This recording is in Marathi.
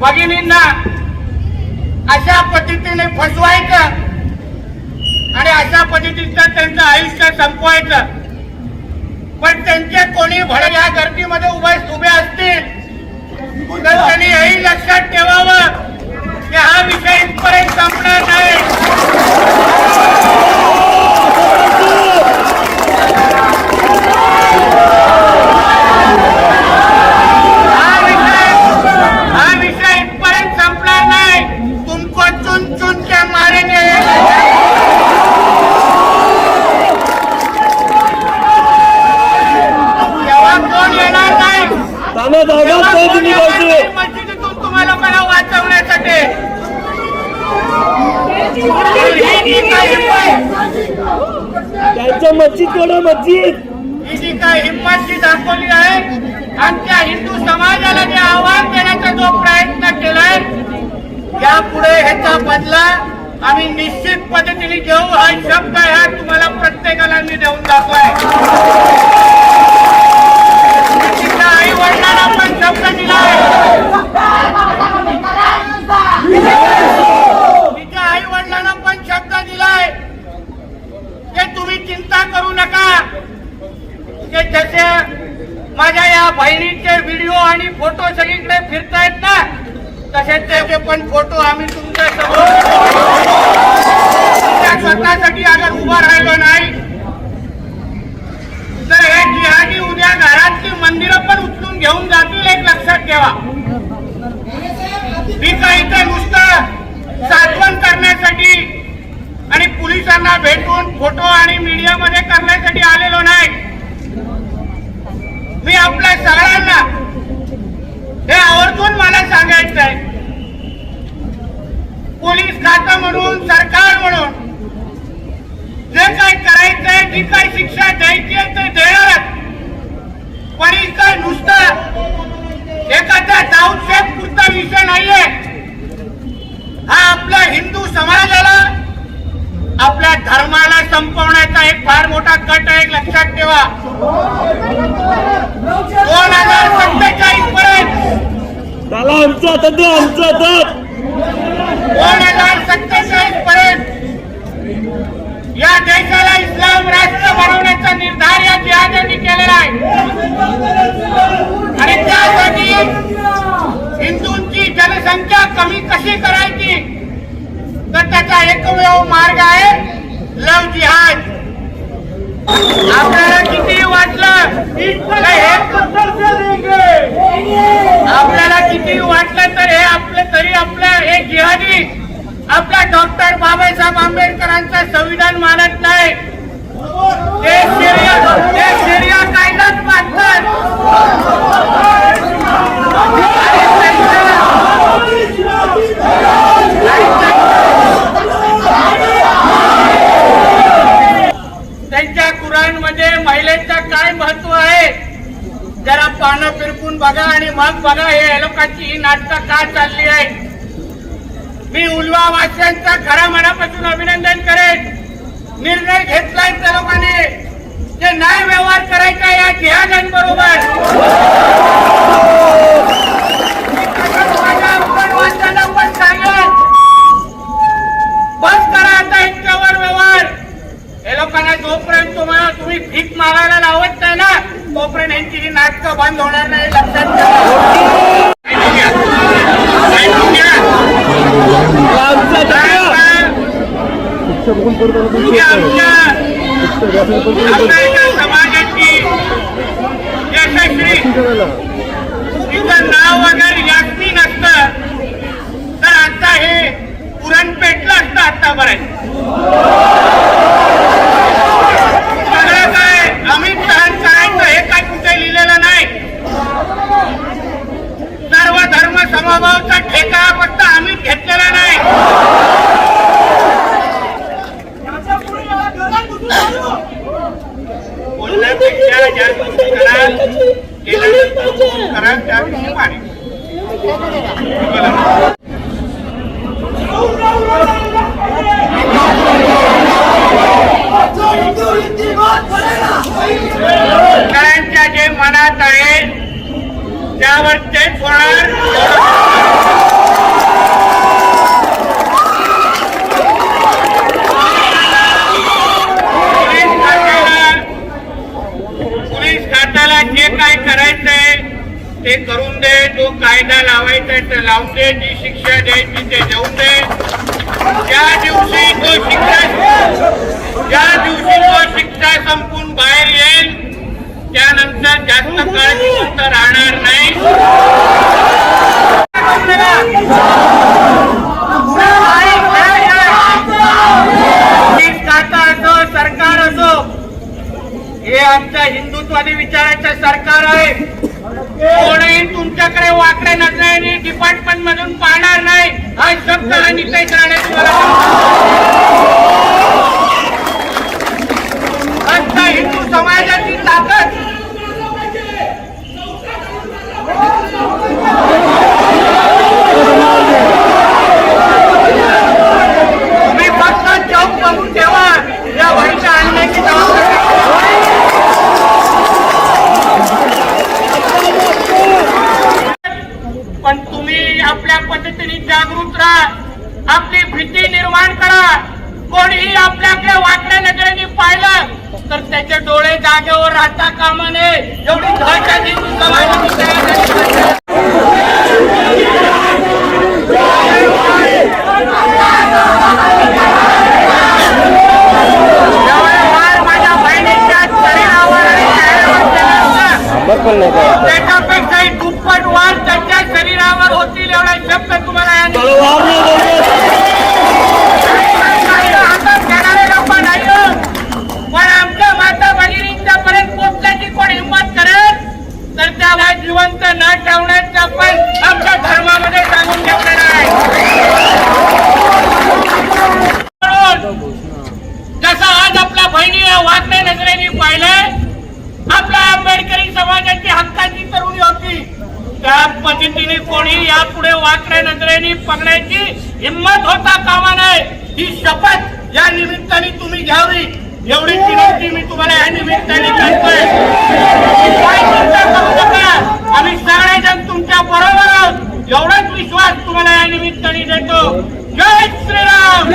भगिनींना अशा पद्धतीने फसवायचं आणि अशा पद्धतीचं त्यांचं आयुष्य संपवायचं. पण त्यांचे कोणी भड या गर्दीमध्ये उभे उभे असतील तर त्यांनी हेही लक्षात ठेवावं की हा विषय इथपर्यंत संपणार नाही हा विषय हा विषय इथपर्यंत संपणार नाही तुमको चुन चुन के मारेंगे तेव्हा कोण येणार नाही निघायचे नाही? मस्जिदीतून तुम्हाला मला वाचवण्यासाठी. त्यांच्या मस्जिदकडे मस्जिद ही जी काही हिंमत? जी दाखवली आहे? आमच्या हिंदू समाजाला जे आव्हान देण्याचा जो प्रयत्न केलाय यापुढे ह्याचा बदला आम्ही निश्चित पद्धतीने घेऊ. हा शब्द ह्या तुम्हाला प्रत्येकाला मी देऊन दाखवाय आई वडिलांना पण शब्द दिलाय तिच्या आई वडिलांना पण शब्द दिलाय की तुम्ही चिंता करू नका की जसे माझ्या या बहिणीचे व्हिडिओ आणि फोटो सगळीकडे फिरतायत ना? तसेच त्याचे पण फोटो आम्ही तुमच्यासमोर स्वतःसाठी अगर उभा राहिलो नाही तर हे जिहादी उद्या घरातली मंदिरं पण उचलून घेऊन जातील एक लक्षात ठेवा. मी काही इथे नुसतं साठवण करण्यासाठी आणि पोलिसांना भेटून फोटो आणि मीडियामध्ये करण्यासाठी आलेलो नाही. मी आपल्या सगळ्यांना हे आवर्जून मला सांगायचं आहे पोलीस खातं म्हणून सरकार म्हणून जे काय करायचंय जी काय शिक्षा द्यायची आहे ते देणारच काय नुसतं? एखाद्या दाऊदशेख पुरता विषय नाहीये. हा आपल्या हिंदू समाजाला आपल्या धर्माला संपवण्याचा एक फार मोठा कट आहे लक्षात ठेवा. दोन हजार सत्तेचाळीस पर्यंत. आमचं आमचं दोन हजार सत्तेचाळीस पर्यंत. या देशाला इस्लाम राष्ट्र बनवण्याचा निर्धार या जिहाद्यांनी केलेला आहे आणि त्यासाठी हिंदूंची जनसंख्या कमी कशी करायची तर त्याचा एकमेव मार्ग आहे लव जिहाद आपल्याला किती वाटलं तर हे आपल्याला किती वाटलं तर हे आपलं तरी आपलं हे जिहादी. आपला डॉक्टर बाबासाहेब आंबेडकरांचा संविधान मानत नाही. ते जरा पानं फिरकून बघा आणि मग बघा हे लोकांची ही नाटकं का चालली आहे मी उलवा वाच्यांचा खऱ्या मनापासून अभिनंदन करेन. निर्णय घेतलाय त्या लोकांनी. जे न्याय व्यवहार करायचा या जिहादांबरोबर. बस आता व्यवहार. लोकांना जोपर्यंत तुम्हाला तुम्ही भीक मागायला लावत नाही ना तोपर्यंत यांची ही नाटकं बंद होणार नाही लक्षात समाजाची यशस्वी तिचं नाव वगैरे जास्ती नसतं तर आता हे पुरण पेटलं असतं आतापर्यंत बोलण्यापेक्षा ज्या गोष्टी करा केल्यानंतर फोन करा त्याविषयी. शेतकऱ्यांच्या जे मनात आहे त्यावर तेच होणार हे करून दे तो कायदा लावायचा तर लावून दे जी शिक्षा द्यायची ते देऊन दे. ज्या दिवशी तो शिक्षा ज्या दिवशी तो शिक्षा संपून बाहेर येईल त्यानंतर जास्त काळ जिवंत राहणार नाही. पोलीस असो सरकार असो हे आमच्या हिंदुत्वादी विचाराचं सरकार आहे. कोणीही तुमच्याकडे वाकडे नजरेने डिपार्टमेंट मधून पाहणार नाही. हा शब्द हा नितेश राणे तुम्हाला आजच्या हिंदू समाजाची ताकद तुम्ही फक्त चौक बघून ठेवा या वैश्य आणण्याची जबाबदारी पण तुम्ही आपल्या पद्धतीने जागृत राहा आपली भीती निर्माण करा कोणीही आपल्याकडे वाटण्या नजरेने पाहिलं तर त्याचे डोळे जागेवर राहता कामा नये. एवढी वार माझ्या बहिणीच्या शरीरावर बहिणीला वागण्या नजरेने पाहिलंय. आपल्या आंबेडकरी समाजाची हक्काची तरुणी होती. त्या पद्धतीने कोणी यापुढे वाकड्या नजरेने पकडायची हिंमत होता कामा नये. ही शपथ या निमित्ताने तुम्ही घ्यावी. एवढी चिनवती मी तुम्हाला या निमित्ताने करतोय. आम्ही सगळेजण तुमच्या बरोबर एवढाच विश्वास तुम्हाला या निमित्ताने देतो. जय श्रीराम!